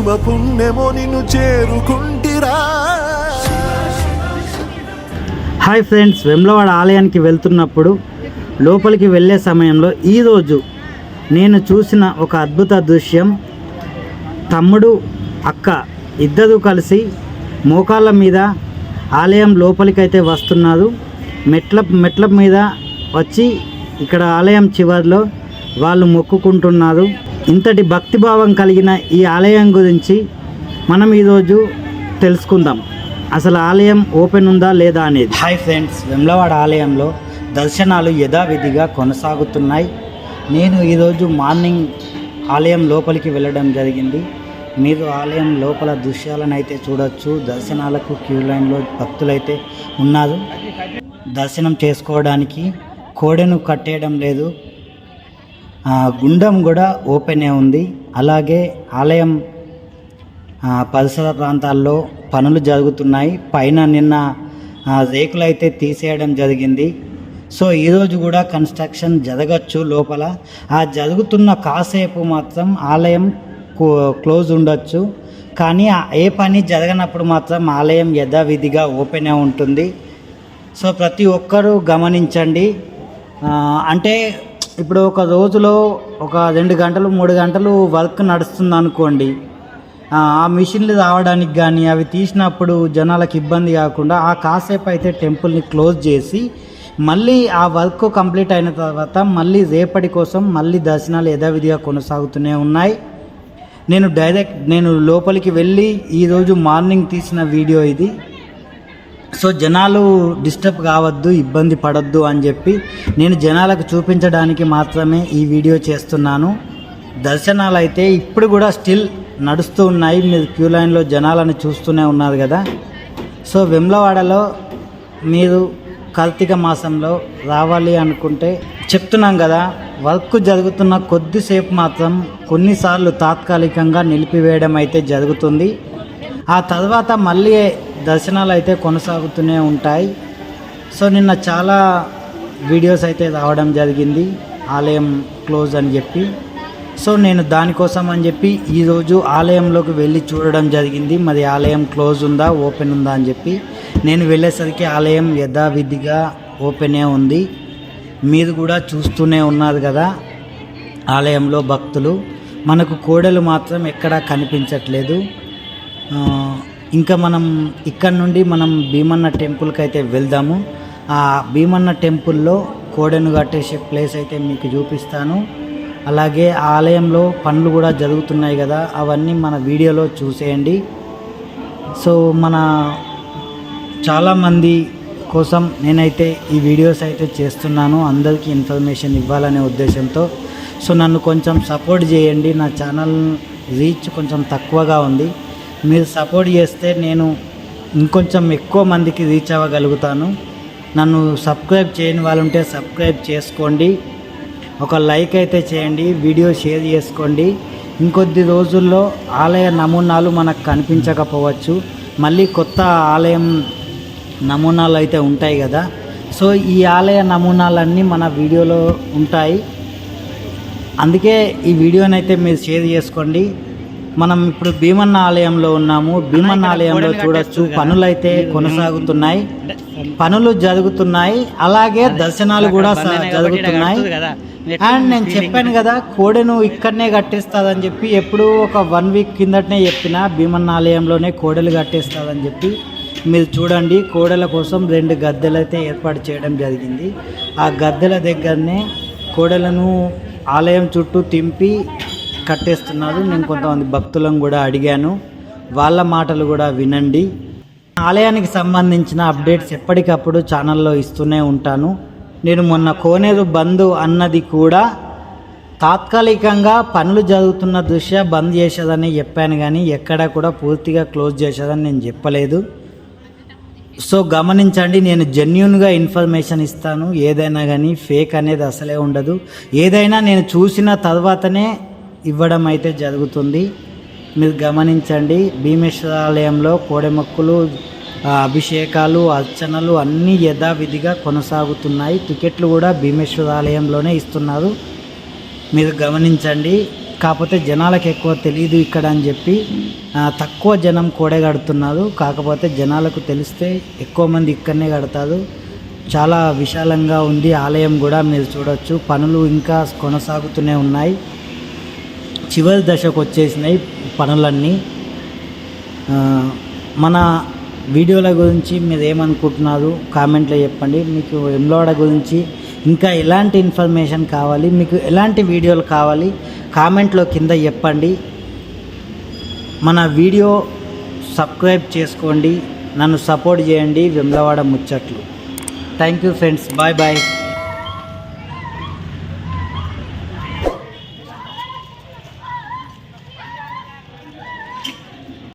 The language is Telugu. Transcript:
జనుమ పుణ్యమో నిన్ను చేరుకుంటిరా. హాయ్ ఫ్రెండ్స్ వెమ్లవాడ ఆలయానికి వెళ్తున్నప్పుడు లోపలికి వెళ్ళే సమయంలో ఈరోజు నేను చూసిన ఒక అద్భుత దృశ్యం. తమ్ముడు అక్క ఇద్దరు కలిసి మోకాళ్ళ మీద ఆలయం లోపలికైతే వస్తున్నారు. మెట్ల మెట్ల మీద వచ్చి ఇక్కడ ఆలయం చివరిలో వాళ్ళు మొక్కుకుంటున్నారు. ఇంతటి భక్తిభావం కలిగిన ఈ ఆలయం గురించి మనం ఈరోజు తెలుసుకుందాం. అసలు ఆలయం ఓపెన్ ఉందా లేదా అనేది. హాయ్ ఫ్రెండ్స్ వెమ్లవాడ ఆలయంలో దర్శనాలు యథావిధిగా కొనసాగుతున్నాయి. నేను ఈరోజు మార్నింగ్ ఆలయం లోపలికి వెళ్ళడం జరిగింది. మీరు ఆలయం లోపల దృశ్యాలను అయితే చూడొచ్చు. దర్శనాలకు క్యూ లైన్లో భక్తులైతే ఉన్నారు. దర్శనం చేసుకోవడానికి కోడెను కట్టేయడం లేదు. గుండం కూడా ఓపెనే ఉంది. అలాగే ఆలయం పరిసర ప్రాంతాల్లో పనులు జరుగుతున్నాయి. పైన నిన్న రేకులు అయితే తీసేయడం జరిగింది. సో ఈరోజు కూడా కన్స్ట్రక్షన్ జరగచ్చు లోపల. ఆ జరుగుతున్న కాసేపు మాత్రం ఆలయం కో- క్లోజ్ ఉండొచ్చు. కానీ ఏ పని జరగనప్పుడు మాత్రం ఆలయం యథావిధిగా ఓపెనే ఉంటుంది. సో ప్రతి ఒక్కరూ గమనించండి. అంటే ఇప్పుడు ఒక రోజులో ఒక రెండు గంటలు మూడు గంటలు వర్క్ నడుస్తుంది అనుకోండి ఆ మిషన్లు రావడానికి కానీ అవి తీసినప్పుడు జనాలకు ఇబ్బంది కాకుండా ఆ కాసేపు అయితే టెంపుల్ని క్లోజ్ చేసి మళ్ళీ ఆ వర్క్ కంప్లీట్ అయిన తర్వాత మళ్ళీ రేపటి కోసం మళ్ళీ దర్శనాలు యథావిధిగా కొనసాగుతూనే ఉన్నాయి. నేను డైరెక్ట్ నేను లోపలికి వెళ్ళి ఈరోజు మార్నింగ్ తీసిన వీడియో ఇది. సో జనాలు డిస్టర్బ్ కావద్దు ఇబ్బంది పడద్దు అని చెప్పి నేను జనాలకు చూపించడానికి మాత్రమే ఈ వీడియో చేస్తున్నాను. దర్శనాలు అయితే ఇప్పుడు కూడా స్టిల్ నడుస్తూ ఉన్నాయి. మీరు క్యూ లైన్లో జనాలను చూస్తూనే ఉన్నారు కదా. సో వెమ్లవాడలో మీరు కార్తీక మాసంలో రావాలి అనుకుంటే చెప్తున్నాం కదా వర్క్ జరుగుతున్న కొద్దిసేపు మాత్రం కొన్నిసార్లు తాత్కాలికంగా నిలిపివేయడం అయితే జరుగుతుంది. ఆ తర్వాత మళ్ళీ దర్శనాలు అయితే కొనసాగుతూనే ఉంటాయి. సో నిన్న చాలా వీడియోస్ అయితే రావడం జరిగింది. ఆలయం క్లోజ్ అని చెప్పి. సో నేను దానికోసం అని చెప్పి ఈరోజు ఆలయంలోకి వెళ్ళి చూడడం జరిగింది. మరి ఆలయం క్లోజ్ ఉందా ఓపెన్ ఉందా అని చెప్పి. నేను వెళ్ళేసరికి ఆలయం యథావిధిగా ఓపెనే ఉంది. మీరు కూడా చూస్తూనే ఉన్నారు కదా ఆలయంలో భక్తులు. మనకు కోడలు మాత్రం ఎక్కడా కనిపించట్లేదు. ఇంకా మనం ఇక్కడ నుండి మనం భీమన్న టెంపుల్కి అయితే వెళ్దాము. ఆ భీమన్న టెంపుల్లో కోడెను కట్టేసే ప్లేస్ అయితే మీకు చూపిస్తాను. అలాగే ఆ ఆలయంలో పనులు కూడా జరుగుతున్నాయి కదా అవన్నీ మన వీడియోలో చూసేయండి. సో మన చాలామంది కోసం నేనైతే ఈ వీడియోస్ అయితే చేస్తున్నాను. అందరికీ ఇన్ఫర్మేషన్ ఇవ్వాలనే ఉద్దేశంతో. సో నన్ను కొంచెం సపోర్ట్ చేయండి. నా ఛానల్ రీచ్ కొంచెం తక్కువగా ఉంది. మీరు సపోర్ట్ చేస్తే నేను ఇంకొంచెం ఎక్కువ మందికి రీచ్ అవ్వగలుగుతాను. నన్ను సబ్స్క్రైబ్ చేయని వాళ్ళు ఉంటే సబ్స్క్రైబ్ చేసుకోండి. ఒక లైక్ అయితే చేయండి వీడియో షేర్ చేసుకోండి. ఇంకొద్ది రోజుల్లో ఆలయ నమూనాలు మనకు కనిపించకపోవచ్చు. మళ్ళీ కొత్త ఆలయం నమూనాలు అయితే ఉంటాయి కదా. సో ఈ ఆలయ నమూనాలన్నీ మన వీడియోలో ఉంటాయి. అందుకే ఈ వీడియోనైతే మీరు షేర్ చేసుకోండి. మనం ఇప్పుడు భీమన్న ఆలయంలో ఉన్నాము. భీమన్న ఆలయంలో చూడొచ్చు పనులైతే కొనసాగుతున్నాయి. పనులు జరుగుతున్నాయి. అలాగే దర్శనాలు కూడా జరుగుతున్నాయి. అండ్ నేను చెప్పాను కదా కోడెను ఇక్కడనే కట్టేస్తుందని చెప్పి ఎప్పుడు ఒక వన్ వీక్ కిందటనే చెప్పిన భీమన్న ఆలయంలోనే కోడెలు కట్టేస్తుందని చెప్పి మీరు చూడండి. కోడెల కోసం రెండు గద్దెలు అయితే ఏర్పాటు చేయడం జరిగింది. ఆ గద్దెల దగ్గరనే కోడెలను ఆలయం చుట్టూ తింపి కట్టేస్తున్నారు. నేను కొంతమంది భక్తులను కూడా అడిగాను. వాళ్ళ మాటలు కూడా వినండి. ఆలయానికి సంబంధించిన అప్డేట్స్ ఎప్పటికప్పుడు ఛానల్లో ఇస్తూనే ఉంటాను. నేను మొన్న కోనేరు బంద్ అన్నది కూడా తాత్కాలికంగా పనులు జరుగుతున్న దృష్ట్యా బంద్ చేసేదని చెప్పాను కానీ ఎక్కడా కూడా పూర్తిగా క్లోజ్ చేసేదని నేను చెప్పలేదు. సో గమనించండి నేను జెన్యున్గా ఇన్ఫర్మేషన్ ఇస్తాను. ఏదైనా కానీ ఫేక్ అనేది అసలే ఉండదు. ఏదైనా నేను చూసిన తర్వాతనే ఇవ్వడం అయితే జరుగుతుంది. మీరు గమనించండి భీమేశ్వరాలయంలో కోడెమొక్కులు అభిషేకాలు అర్చనలు అన్నీ యథావిధిగా కొనసాగుతున్నాయి. టికెట్లు కూడా భీమేశ్వరాలయంలోనే ఇస్తున్నారు. మీరు గమనించండి కాకపోతే జనాలకు ఎక్కువ తెలియదు ఇక్కడ అని చెప్పి తక్కువ జనం కోడే కడుతున్నారు. కాకపోతే జనాలకు తెలిస్తే ఎక్కువ మంది ఇక్కడనే కడతారు. చాలా విశాలంగా ఉంది ఆలయం కూడా మీరు చూడొచ్చు. పనులు ఇంకా కొనసాగుతూనే ఉన్నాయి. చివరి దశకు వచ్చేసినాయి పనులన్నీ. మన వీడియోల గురించి మీరు ఏమనుకుంటున్నారు? కామెంట్లో చెప్పండి. మీకు వెమ్లవాడ గురించి ఇంకా ఎలాంటి ఇన్ఫర్మేషన్ కావాలి? మీకు ఎలాంటి వీడియోలు కావాలి? కామెంట్లో కింద చెప్పండి. మన వీడియో సబ్స్క్రైబ్ చేసుకోండి. నన్ను సపోర్ట్ చేయండి. వెమ్లవాడ ముచ్చట్లు. Thank you friends. Bye bye.